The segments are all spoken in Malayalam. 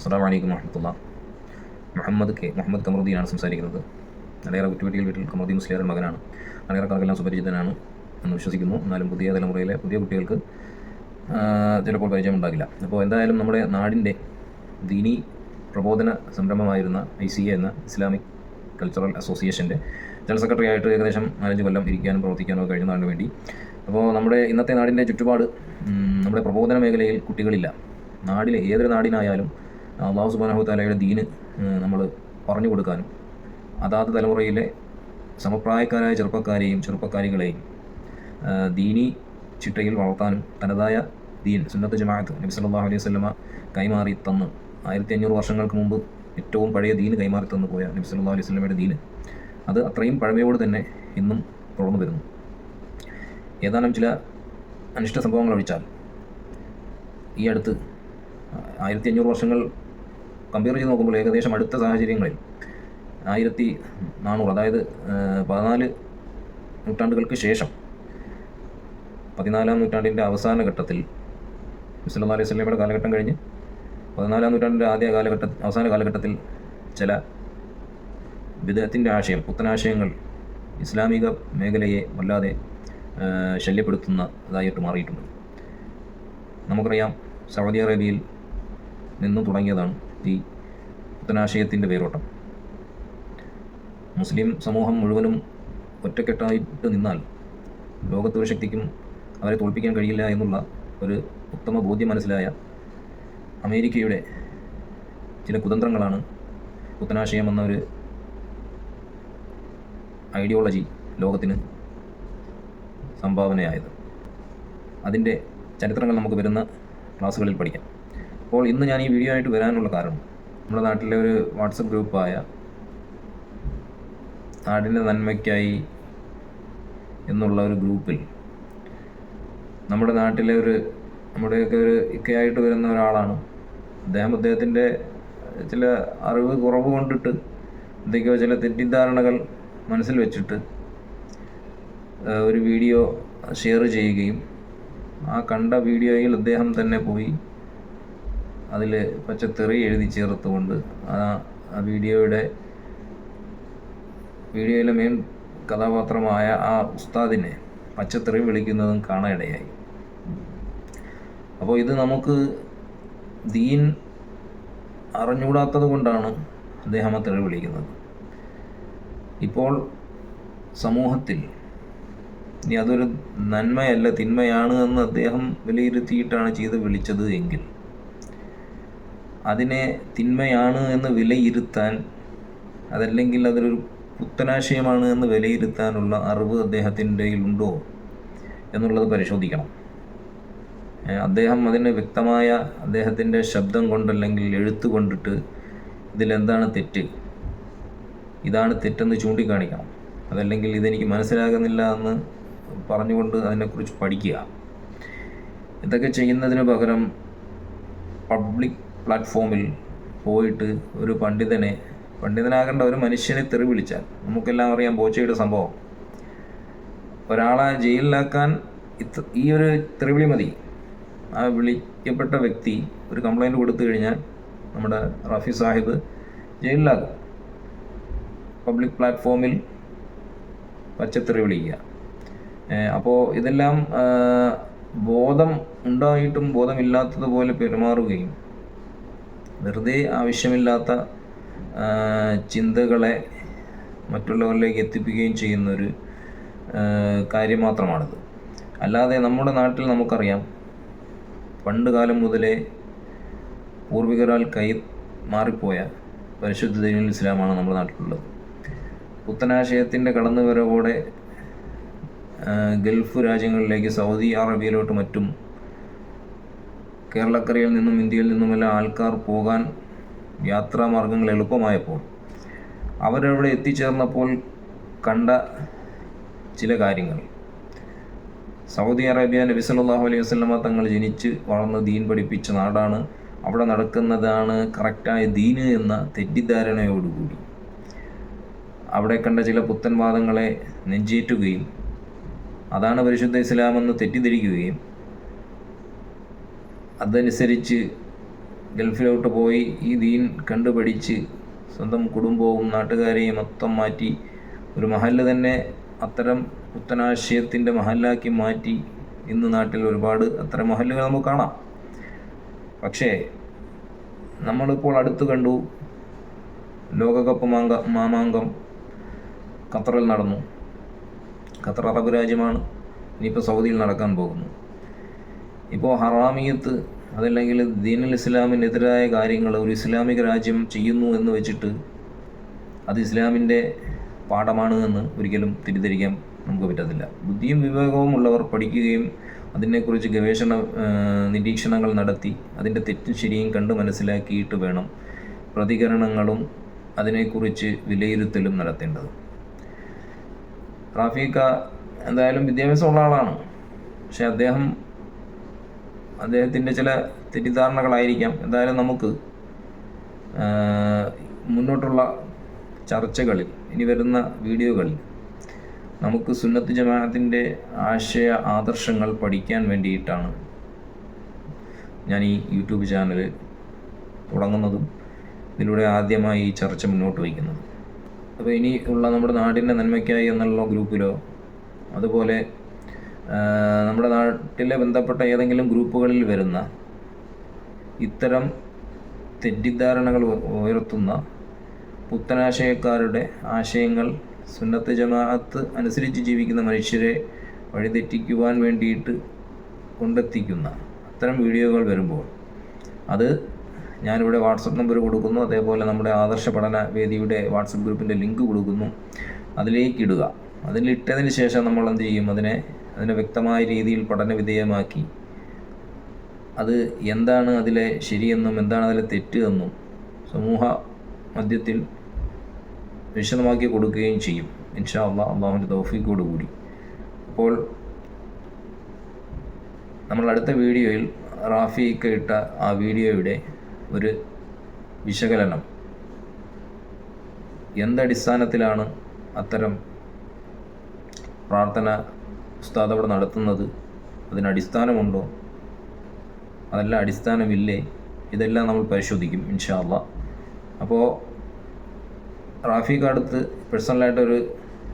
അസ്സാം വലൈക്കും വറഹമത്തുള്ള. മുഹമ്മദ് കെ മുഹമ്മദ് കമറുദ്ദീനാണ് സംസാരിക്കുന്നത്. അടയേറെ കുറ്റുപറ്റിയിൽ വീട്ടിൽ കമറുദ്ദീൻ മുസ്ലിയാരുടെ മകനാണ്. അടയേറെക്കാർക്കെല്ലാം സുപരിചിതനാണ് എന്ന് വിശ്വസിക്കുന്നു. എന്നാലും പുതിയ തലമുറയിലെ പുതിയ കുട്ടികൾക്ക് ചിലപ്പോൾ പരിചയമുണ്ടാകില്ല. അപ്പോൾ എന്തായാലും നമ്മുടെ നാടിന്റെ ദീനി പ്രബോധന സംരംഭമായിരുന്ന ഐ സി എ എന്ന ഇസ്ലാമിക് കൾച്ചറൽ അസോസിയേഷന്റെ ജനറൽ സെക്രട്ടറി ആയിട്ട് ഏകദേശം നാലഞ്ച് കൊല്ലം ഇരിക്കാനും പ്രവർത്തിക്കാനും ഒക്കെ കഴിയുന്നതിന് വേണ്ടി. അപ്പോൾ നമ്മുടെ ഇന്നത്തെ നാടിന്റെ ചുറ്റുപാട് നമ്മുടെ പ്രബോധന മേഖലയിൽ കുട്ടികളില്ല. നാടിലെ ഏതൊരു നാടിനായാലും അള്ളാഹു സുബാനഹു താലയുടെ ദീന് നമ്മൾ പറഞ്ഞു കൊടുക്കാനും. അതാത് തലമുറയിലെ സമപ്രായക്കാരായ ചെറുപ്പക്കാരെയും ചെറുപ്പക്കാരികളെയും ദീനി ചിട്ടയിൽ വളർത്താനും തനതായ ദീൻ സുന്നത്ത് ജമാഅത്ത് നബി സല്ലല്ലാഹു അലൈഹി വസല്ലമ കൈമാറി തന്ന്. ആയിരത്തി അഞ്ഞൂറ് വർഷങ്ങൾക്ക് മുമ്പ് ഏറ്റവും പഴയ ദീന് കൈമാറി തന്നു പോയ നബി സല്ലാ അലൈഹി വസല്ലമയുടെ ദീന്. അത് അത്രയും പഴമയോട് തന്നെ ഇന്നും തുടർന്നു വരുന്നു. ഏതാനും ചില അനിഷ്ട സംഭവങ്ങൾ ഒഴിച്ചാൽ ഈ അടുത്ത് ആയിരത്തി അഞ്ഞൂറ് വർഷങ്ങൾ കമ്പയർ ചെയ്ത് നോക്കുമ്പോൾ ഏകദേശം അടുത്ത സാഹചര്യങ്ങളിൽ ആയിരത്തി നാനൂറ് അതായത് പതിനാല് നൂറ്റാണ്ടുകൾക്ക് ശേഷം പതിനാലാം നൂറ്റാണ്ടിന്റെ അവസാന ഘട്ടത്തിൽ മുസ്ലിം അലൈഹി സ്വലമയുടെ കാലഘട്ടം കഴിഞ്ഞ് പതിനാലാം നൂറ്റാണ്ടിന്റെ ആദ്യ കാലഘട്ട അവസാന കാലഘട്ടത്തിൽ ചില വിദേഹത്തിന്റെ ആശയം പുത്തനാശയങ്ങൾ ഇസ്ലാമിക മേഖലയെ വല്ലാതെ ശല്യപ്പെടുത്തുന്നതായിട്ട് മാറിയിട്ടുണ്ട്. നമുക്കറിയാം സൗദി അറേബ്യയിൽ നിന്നും തുടങ്ങിയതാണ് ഈ പുത്തനാശയത്തിന്റെ വേരോട്ടം. മുസ്ലിം സമൂഹം മുഴുവനും ഒറ്റക്കെട്ടായിട്ട് നിന്നാൽ ലോകത്തൊരു ശക്തിക്കും അവരെ തോൽപ്പിക്കാൻ കഴിയില്ല എന്നുള്ള ഒരു ഉത്തമ ബോധ്യം മനസ്സിലായ അമേരിക്കയുടെ ചില കുതന്ത്രങ്ങളാണ് പുത്തനാശയം എന്ന ഒരു ഐഡിയോളജി ലോകത്തിന് സംഭാവനയായത്. അതിന്റെ ചരിത്രങ്ങൾ നമുക്ക് വരുന്ന ക്ലാസ്സുകളിൽ പഠിക്കാം. അപ്പോൾ ഇന്ന് ഞാൻ ഈ വീഡിയോ ആയിട്ട് വരാനുള്ള കാരണം നമ്മുടെ നാട്ടിലെ ഒരു വാട്സപ്പ് ഗ്രൂപ്പായ നാടിന്റെ നന്മയ്ക്കായി എന്നുള്ള ഒരു ഗ്രൂപ്പിൽ നമ്മുടെ നാട്ടിലെ ഒരു നമ്മുടെയൊക്കെ ഒരു ഇക്കയായിട്ട് വരുന്ന ഒരാളാണ്. അദ്ദേഹം അദ്ദേഹത്തിന്റെ ചില അറിവ് കുറവ് കൊണ്ടിട്ട് എന്തൊക്കെയോ ചില തെറ്റിദ്ധാരണകൾ മനസ്സിൽ വെച്ചിട്ട് ഒരു വീഡിയോ ഷെയർ ചെയ്യുകയും ആ കണ്ട വീഡിയോയിൽ അദ്ദേഹം തന്നെ പോയി അതിൽ പച്ചത്തെറി എഴുതി ചേർത്തുകൊണ്ട് ആ വീഡിയോയുടെ വീഡിയോയിലെ മെയിൻ കഥാപാത്രമായ ആ ഉസ്താദിനെ പച്ചത്തെറി വിളിക്കുന്നതും കാണാനിടയായി. അപ്പോൾ ഇത് നമുക്ക് ദീൻ അറിഞ്ഞുകൂടാത്തത് കൊണ്ടാണ് അദ്ദേഹം ആ തെറി വിളിക്കുന്നത്. ഇപ്പോൾ സമൂഹത്തിൽ ഇനി അതൊരു നന്മയല്ല തിന്മയാണ് എന്ന് അദ്ദേഹം വിലയിരുത്തിയിട്ടാണ് ചെയ്ത് വിളിച്ചത് എങ്കിൽ അതിനെ തിന്മയാണ് എന്ന് വിലയിരുത്താൻ അതല്ലെങ്കിൽ അതൊരു പുത്തനാശയമാണ് എന്ന് വിലയിരുത്താനുള്ള അറിവ് അദ്ദേഹത്തിന്റെ ഉണ്ടോ എന്നുള്ളത് പരിശോധിക്കണം. അദ്ദേഹം അതിന് വ്യക്തമായ അദ്ദേഹത്തിന്റെ ശബ്ദം കൊണ്ടല്ലെങ്കിൽ എഴുത്ത് കൊണ്ടിട്ട് ഇതിലെന്താണ് തെറ്റ്? ഇതാണ് തെറ്റെന്ന് ചൂണ്ടിക്കാണിക്കണം. അതല്ലെങ്കിൽ ഇതെനിക്ക് മനസ്സിലാകുന്നില്ല എന്ന് പറഞ്ഞുകൊണ്ട് അതിനെക്കുറിച്ച് പഠിക്കുക. ഇതൊക്കെ ചെയ്യുന്നതിന് പകരം പബ്ലിക് പ്ലാറ്റ്ഫോമിൽ പോയിട്ട് ഒരു പണ്ഡിതനെ പണ്ഡിതനാകേണ്ട ഒരു മനുഷ്യനെ തെറി വിളിച്ചാൽ നമുക്കെല്ലാം അറിയാം ബോച്ചയുടെ സംഭവം. ഒരാളെ ജയിലിലാക്കാൻ ഇത്ര ഈ ഒരു തെറിവിളി മതി. ആ വിളിക്കപ്പെട്ട വ്യക്തി ഒരു കംപ്ലൈന്റ് കൊടുത്തു കഴിഞ്ഞാൽ നമ്മുടെ റഫി സാഹിബ് ജയിലിലാകും. പബ്ലിക് പ്ലാറ്റ്ഫോമിൽ പച്ചത്തെറി വിളിക്കുക. അപ്പോൾ ഇതെല്ലാം ബോധം ഉണ്ടായിട്ടും ബോധമില്ലാത്തതുപോലെ പെരുമാറുകയും വെറുതെ ആവശ്യമില്ലാത്ത ചിന്തകളെ മറ്റുള്ളവരിലേക്ക് എത്തിപ്പിക്കുകയും ചെയ്യുന്നൊരു കാര്യം മാത്രമാണിത്. അല്ലാതെ നമ്മുടെ നാട്ടിൽ നമുക്കറിയാം പണ്ട് കാലം മുതലേ പൂർവികരാൽ കൈ മാറിപ്പോയ പരിശുദ്ധ ദൈവം ഇസ്ലാമാണ് നമ്മുടെ നാട്ടിലുള്ളത്. പുത്തനാശയത്തിന്റെ കടന്നുവരവോടെ ഗൾഫ് രാജ്യങ്ങളിലേക്ക് സൗദി അറേബ്യയിലോട്ട് മറ്റും കേരളക്കരയിൽ നിന്നും ഇന്ത്യയിൽ നിന്നുമെല്ലാം ആൾക്കാർ പോകാൻ യാത്രാമാർഗങ്ങൾ എളുപ്പമായപ്പോൾ അവരവിടെ എത്തിച്ചേർന്നപ്പോൾ കണ്ട ചില കാര്യങ്ങൾ. സൗദി അറേബ്യ നബി സല്ലല്ലാഹു അലൈഹി വസല്ലമ തങ്ങൾ ജനിച്ച് വളർന്ന് ദീൻ പഠിപ്പിച്ച നാടാണ്. അവിടെ നടക്കുന്നതാണ് കറക്റ്റായ ദീന് എന്ന തെറ്റിദ്ധാരണയോടുകൂടി. അവിടെ കണ്ട ചില പുത്തൻവാദങ്ങളെ നെഞ്ചേറ്റുകയും അതാണ് പരിശുദ്ധ ഇസ്ലാമെന്ന് തെറ്റിദ്ധരിക്കുകയും അതനുസരിച്ച് ഗൾഫിലോട്ട് പോയി ഈ ദീൻ കണ്ടുപഠിച്ച് സ്വന്തം കുടുംബവും നാട്ടുകാരെയും മൊത്തം മാറ്റി ഒരു മഹല്ല തന്നെ അത്തരം പുത്തനാശയത്തിന്റെ മഹല്ലാക്കി മാറ്റി ഇന്ന് നാട്ടിൽ ഒരുപാട് അത്തരം മഹല്ലുകൾ നമുക്ക് കാണാം. പക്ഷേ നമ്മളിപ്പോൾ അടുത്ത് കണ്ടു ലോകകപ്പ് മാങ്ക മാമാങ്കം ഖത്തറിൽ നടന്നു. ഖത്തർ അറബ് രാജ്യമാണ്. ഇനിയിപ്പോൾ സൗദിയിൽ നടക്കാൻ പോകുന്നു. ഇപ്പോൾ ഹറാമിയത്ത് അതല്ലെങ്കിൽ ദീനുൽ ഇസ്ലാമിനെതിരായ കാര്യങ്ങൾ ഒരു ഇസ്ലാമിക രാജ്യം ചെയ്യുന്നു എന്ന് വെച്ചിട്ട് അത് ഇസ്ലാമിന്റെ പാഠമാണ് എന്ന് ഒരിക്കലും തിരിദ്ധരിക്കാൻ നമുക്ക് പറ്റത്തില്ല. ബുദ്ധിയും വിവേകവും ഉള്ളവർ പഠിക്കുകയും അതിനെക്കുറിച്ച് ഗവേഷണ നിരീക്ഷണങ്ങൾ നടത്തി അതിന്റെ തെറ്റും ശരിയും കണ്ട് മനസ്സിലാക്കിയിട്ട് വേണം പ്രതികരണങ്ങളും അതിനെക്കുറിച്ച് വിലയിരുത്തലും നടത്തേണ്ടത്. റാഫീക്ക എന്തായാലും വിദ്യാഭ്യാസമുള്ള ആളാണ്. പക്ഷെ അദ്ദേഹം അദ്ദേഹത്തിന്റെ ചില തെറ്റിദ്ധാരണകളായിരിക്കാം. എന്തായാലും നമുക്ക് മുന്നോട്ടുള്ള ചർച്ചകളിൽ ഇനി വരുന്ന വീഡിയോകളിൽ നമുക്ക് സുന്നത്ത് ജമാഅത്തിന്റെ ആശയ ആദർശങ്ങൾ പഠിക്കാൻ വേണ്ടിയിട്ടാണ് ഞാൻ ഈ യൂട്യൂബ് ചാനൽ തുടങ്ങുന്നതും ഇതിലൂടെ ആദ്യമായി ഈ ചർച്ച മുന്നോട്ട് വയ്ക്കുന്നത്. അപ്പോൾ ഇനി ഉള്ള നമ്മുടെ നാടിന്റെ നന്മയ്ക്കായി എന്നുള്ള ഗ്രൂപ്പിലോ അതുപോലെ നമ്മുടെ നാട്ടിലെ ബന്ധപ്പെട്ട ഏതെങ്കിലും ഗ്രൂപ്പുകളിൽ വരുന്ന ഇത്തരം തെറ്റിദ്ധാരണകൾ ഉയർത്തുന്ന പുത്തനാശയക്കാരുടെ ആശയങ്ങൾ സുന്നത്ത് ജമാഅത്ത് അനുസരിച്ച് ജീവിക്കുന്ന മനുഷ്യരെ വഴിതെറ്റിക്കുവാൻ വേണ്ടിയിട്ട് കൊണ്ടെത്തിക്കുന്ന അത്തരം വീഡിയോകൾ വരുമ്പോൾ അത് ഞാനിവിടെ വാട്സപ്പ് നമ്പർ കൊടുക്കുന്നു. അതേപോലെ നമ്മുടെ ആദർശ പഠന വേദിയുടെ വാട്സപ്പ് ഗ്രൂപ്പിന്റെ ലിങ്ക് കൊടുക്കുന്നു. അതിലേക്ക് ഇടുക. അതിലിട്ടതിന് ശേഷം നമ്മൾ എന്ത് ചെയ്യും? അതിനെ അതിനെ വ്യക്തമായ രീതിയിൽ പഠന വിധേയമാക്കി അത് എന്താണ് അതിലെ ശരിയെന്നും എന്താണ് അതിലെ തെറ്റ് എന്നും സമൂഹ മധ്യത്തിൽ വിശദമാക്കി കൊടുക്കുകയും ചെയ്യും. ഇൻഷാ അള്ളാ അള്ളാഹുവിന്റെ തൗഫീഖോട് കൂടി. അപ്പോൾ നമ്മൾ അടുത്ത വീഡിയോയിൽ റാഫിക്ക് ഇട്ട ആ വീഡിയോയുടെ ഒരു വിശകലനം. എന്തടിസ്ഥാനത്തിലാണ് അത്തരം പ്രാർത്ഥന ഉസ്താദ് അവിടെ നടത്തുന്നത് അതിന് അടിസ്ഥാനമുണ്ടോ അതല്ല അടിസ്ഥാനമില്ലേ? ഇതെല്ലാം നമ്മൾ പരിശോധിക്കും ഇൻഷാല്ല അപ്പോൾ റാഫിക്ക് അടുത്ത് പേഴ്സണലായിട്ടൊരു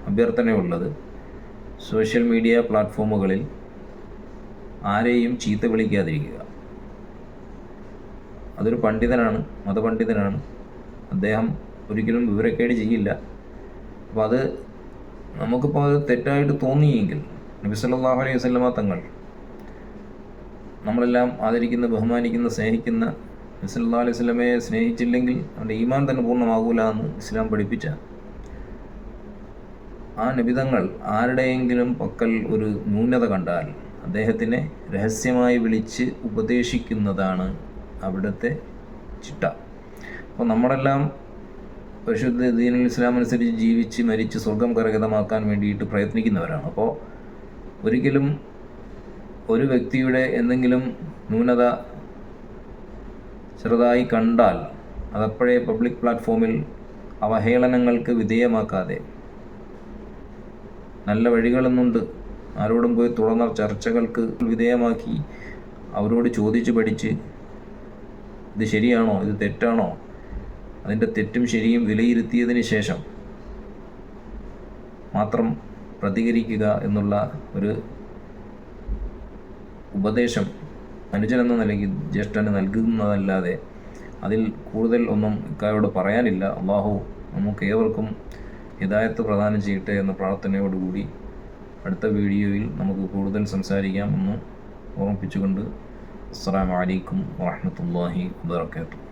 അഭ്യർത്ഥനയുള്ളത് സോഷ്യൽ മീഡിയ പ്ലാറ്റ്ഫോമുകളിൽ ആരെയും ചീത്ത വിളിക്കാതിരിക്കുക. അതൊരു പണ്ഡിതനാണ് മതപണ്ഡിതനാണ്. അദ്ദേഹം ഒരിക്കലും വിവരക്കേട് ചെയ്യില്ല. അപ്പോൾ അത് നമുക്കിപ്പോൾ അത് തെറ്റായിട്ട് തോന്നിയെങ്കിൽ നബി സല്ലല്ലാഹു അലൈഹി വസല്ലമ തങ്ങൾ നമ്മളെല്ലാം ആദരിക്കുന്ന ബഹുമാനിക്കുന്ന സ്നേഹിക്കുന്ന നബി അലൈഹി വസല്ലമയെ സ്നേഹിച്ചില്ലെങ്കിൽ അവന്റെ ഈമാൻ തന്നെ പൂർണമാകൂല എന്ന് ഇസ്ലാം പഠിപ്പിച്ച ആ നിബിതങ്ങൾ ആരുടെയെങ്കിലും പക്കൽ ഒരു ന്യൂനത കണ്ടാൽ അദ്ദേഹത്തിനെ രഹസ്യമായി വിളിച്ച് ഉപദേശിക്കുന്നതാണ് അവിടുത്തെ ചിട്ട. അപ്പോൾ നമ്മളെല്ലാം പരിശുദ്ധ ദീനുൽ ഇസ്ലാം അനുസരിച്ച് ജീവിച്ച് മരിച്ച് സ്വർഗം കരഗതമാക്കാൻ വേണ്ടിയിട്ട് പ്രയത്നിക്കുന്നവരാണ്. അപ്പോൾ ഒരിക്കലും ഒരു വ്യക്തിയുടെ എന്തെങ്കിലും ന്യൂനത ചെറുതായി കണ്ടാൽ അതപ്പോഴേ പബ്ലിക് പ്ലാറ്റ്ഫോമിൽ അവഹേളനങ്ങൾക്ക് വിധേയമാക്കാതെ നല്ല വഴികളെന്നുണ്ട്. ആരോടും പോയി തുറന്ന ചർച്ചകൾക്ക് വിധേയമാക്കി അവരോട് ചോദിച്ച് പഠിച്ച് ഇത് ശരിയാണോ ഇത് തെറ്റാണോ അതിന്റെ തെറ്റും ശരിയും വിലയിരുത്തിയതിന് ശേഷം മാത്രം പ്രതികരിക്കുക എന്നുള്ള ഒരു ഉപദേശം അനുജൻ എന്ന നിലയ്ക്ക് ജ്യേഷ്ഠന് നൽകുന്നതല്ലാതെ അതിൽ കൂടുതൽ ഒന്നും ഇക്കായോട് പറയാനില്ല. അള്ളാഹു നമുക്ക് ഏവർക്കും ഹിദായത്ത് പ്രദാനം ചെയ്യട്ടെ എന്ന പ്രാർത്ഥനയോടുകൂടി അടുത്ത വീഡിയോയിൽ നമുക്ക് കൂടുതൽ സംസാരിക്കാം എന്ന് ഓർമ്മിപ്പിച്ചുകൊണ്ട് അസ്സാം വലൈക്കും വാഹമത്തല്ലാഹി വാബർക്കാത്തു